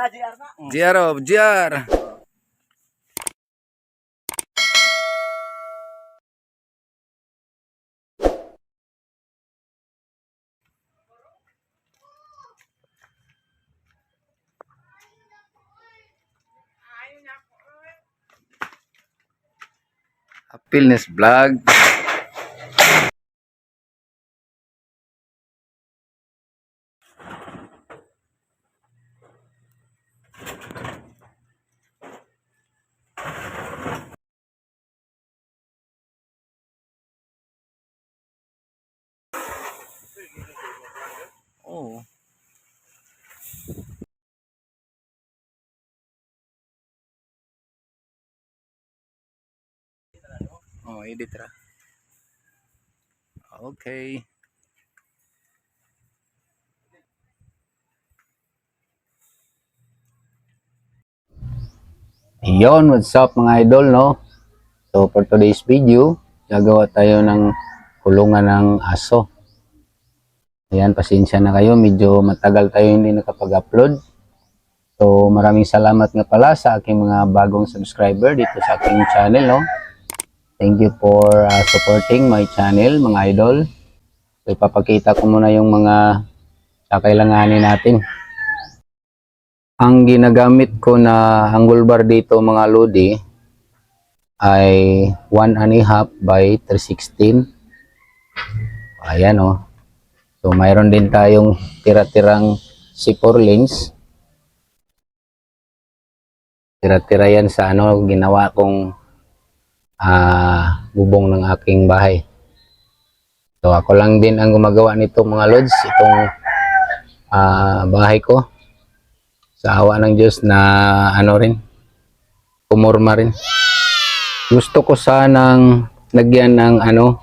JR oh, JR. Happiness vlog. Oh. Oh, edit ra. Okay. Yon, what's up mga idol, no? So, for today's video, gagawa tayo ng kulungan ng aso. Ayan, pasensya na kayo. Medyo matagal tayo hindi nakapag-upload. So, maraming salamat nga pala sa aking mga bagong subscriber dito sa aking channel, no? Thank you for uh, supporting my channel, mga idol. So, ipapakita ko muna yung mga kakailanganin natin. Ang ginagamit ko na angle bar dito, mga lodi, ay 1 and a half by 316. Ayan, oh. So, mayroon din tayong tira-tirang C4 lens. Tira-tira yan sa ano, ginawa kong ah bubong ng aking bahay. So, ako lang din ang gumagawa nito mga lods. Itong ah, bahay ko. Sa awa ng Diyos na ano rin, kumurma rin. Gusto ko sanang lagyan ng ano,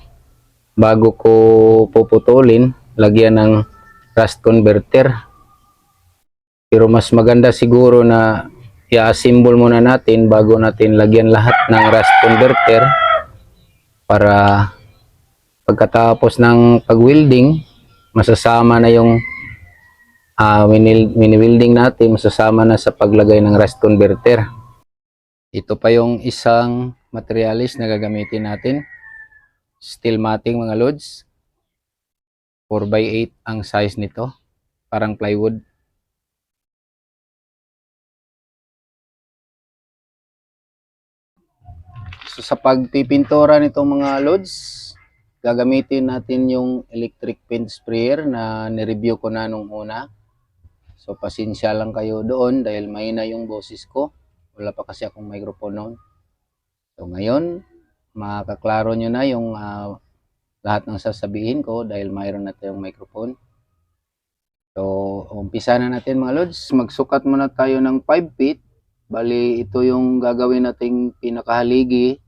bago ko puputulin, lagyan ng rust converter. Pero mas maganda siguro na i-assemble muna natin bago natin lagyan lahat ng rust converter para pagkatapos ng pag-welding, masasama na yung uh, mini-welding natin, masasama na sa paglagay ng rust converter. Ito pa yung isang materialis na gagamitin natin. Steel matting mga loads. 4x8 ang size nito. Parang plywood. So sa pagpipintura nitong mga loads, gagamitin natin yung electric paint sprayer na nireview ko na nung una. So pasensya lang kayo doon dahil mahina yung boses ko. Wala pa kasi akong microphone noon. So ngayon, makaklaro nyo na yung ah, lahat ng sasabihin ko dahil mayroon na tayong microphone. So, umpisa na natin mga lods. Magsukat muna tayo ng 5 feet. Bali, ito yung gagawin nating pinakahaligi.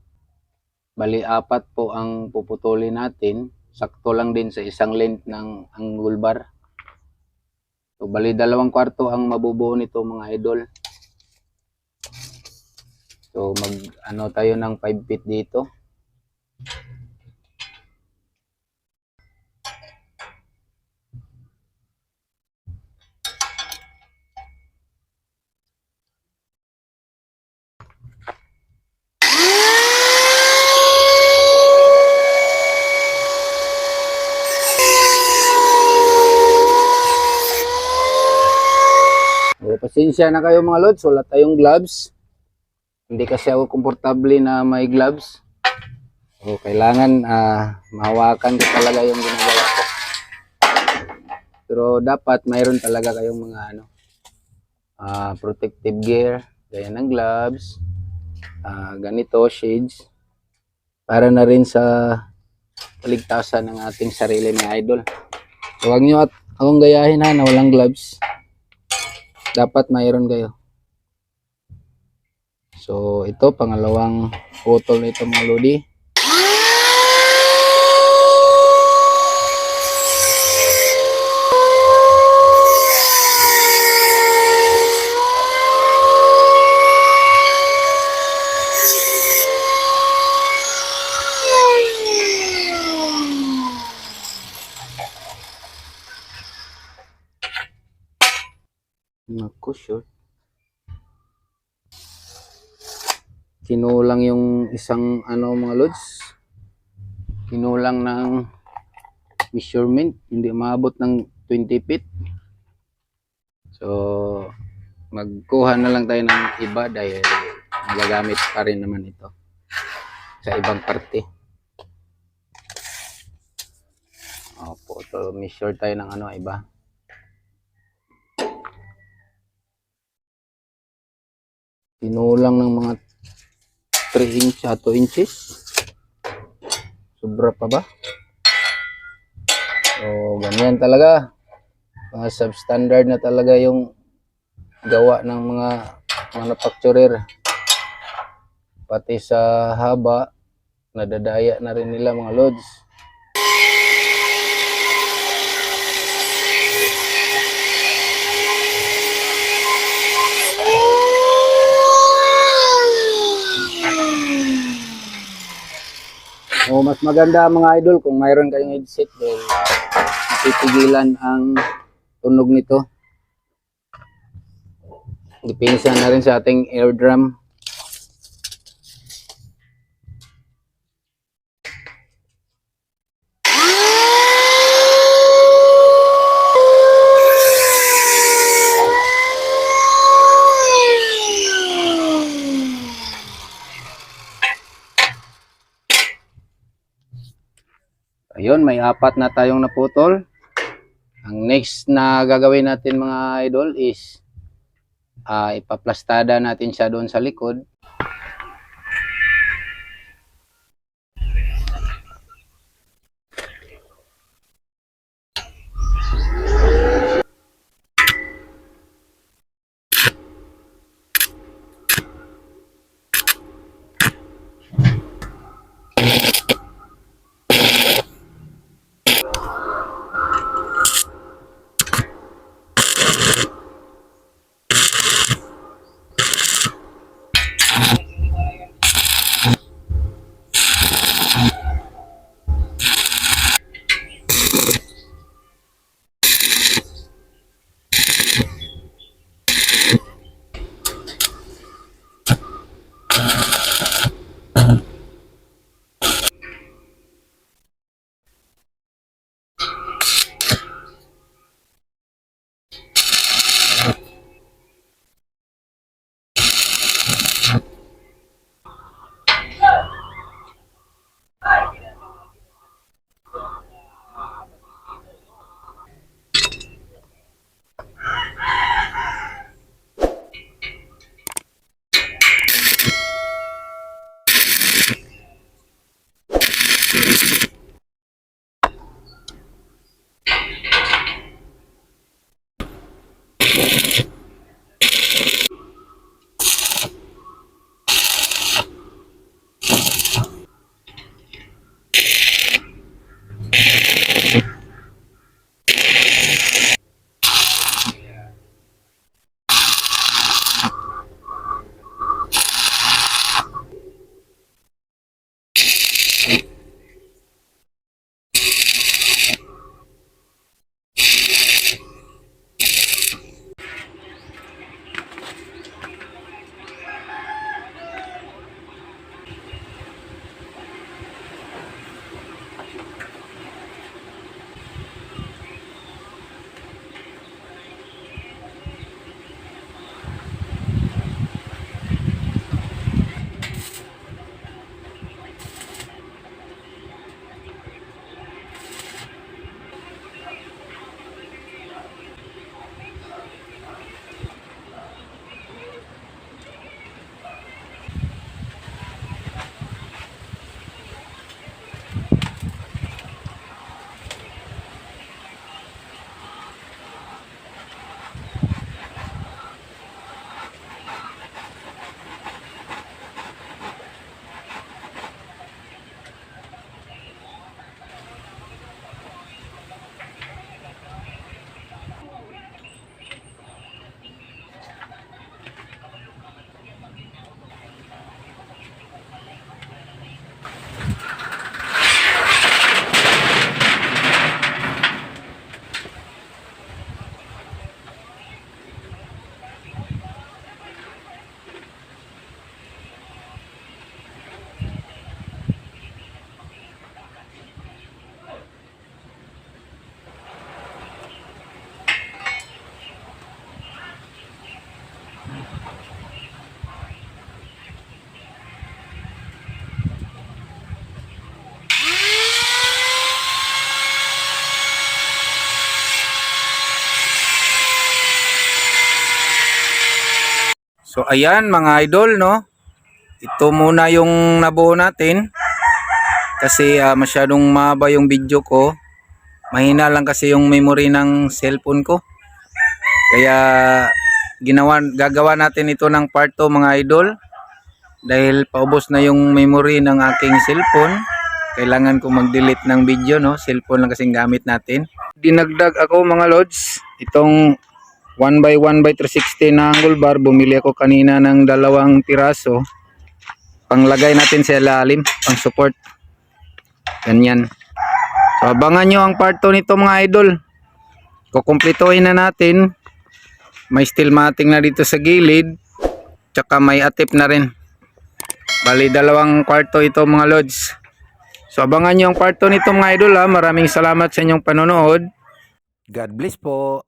Bali, apat po ang puputulin natin. Sakto lang din sa isang length ng angle bar. So, bali, dalawang kwarto ang mabubuo nito mga idol. So, mag, ano tayo ng 5 feet dito. Pasensya na kayo mga lods, wala tayong gloves. Hindi kasi ako komportable na may gloves. So, kailangan ah, mahawakan ko talaga yung ginagawa ko. Pero dapat mayroon talaga kayong mga ano, ah, protective gear, gaya ng gloves, ah, ganito, shades, para na rin sa kaligtasan ng ating sarili mga idol. So, huwag nyo at akong gayahin ha na walang gloves dapat mayroon kayo. So, ito, pangalawang putol nito mga lodi. Naku, short. Kinulang yung isang ano mga lods. Kinulang ng measurement. Hindi maabot ng 20 feet. So, magkuha na lang tayo ng iba dahil magagamit pa rin naman ito sa ibang parte. Opo, to measure tayo ng ano iba. Tinulang ng mga 3 inch at 2 inches. Sobra pa ba? So, ganyan talaga. Mga substandard na talaga yung gawa ng mga manufacturer. Pati sa haba, nadadaya na rin nila mga loads. Mas maganda mga idol kung mayroon kayong headset dahil mapipigilan ang tunog nito. Dipinsa na rin sa ating air drum. Ayun, may apat na tayong naputol. Ang next na gagawin natin mga idol is ah ipaplastada natin siya doon sa likod. shit. So ayan mga idol no. Ito muna yung nabuo natin. Kasi ah, masyadong mahaba yung video ko. Mahina lang kasi yung memory ng cellphone ko. Kaya ginawa gagawa natin ito ng part 2 mga idol. Dahil paubos na yung memory ng aking cellphone. Kailangan ko mag-delete ng video no. Cellphone lang kasing gamit natin. Dinagdag ako mga lods. Itong 1 by 1 by 360 na angle bar. Bumili ako kanina ng dalawang piraso. Panglagay natin sa ilalim. Pang support. Ganyan. So, abangan nyo ang part 2 nito mga idol. Kukumplituhin na natin. May steel matting na dito sa gilid. Tsaka may atip na rin. Bali, dalawang kwarto ito mga lods. So, abangan nyo ang part 2 nito mga idol ha. Maraming salamat sa inyong panonood. God bless po.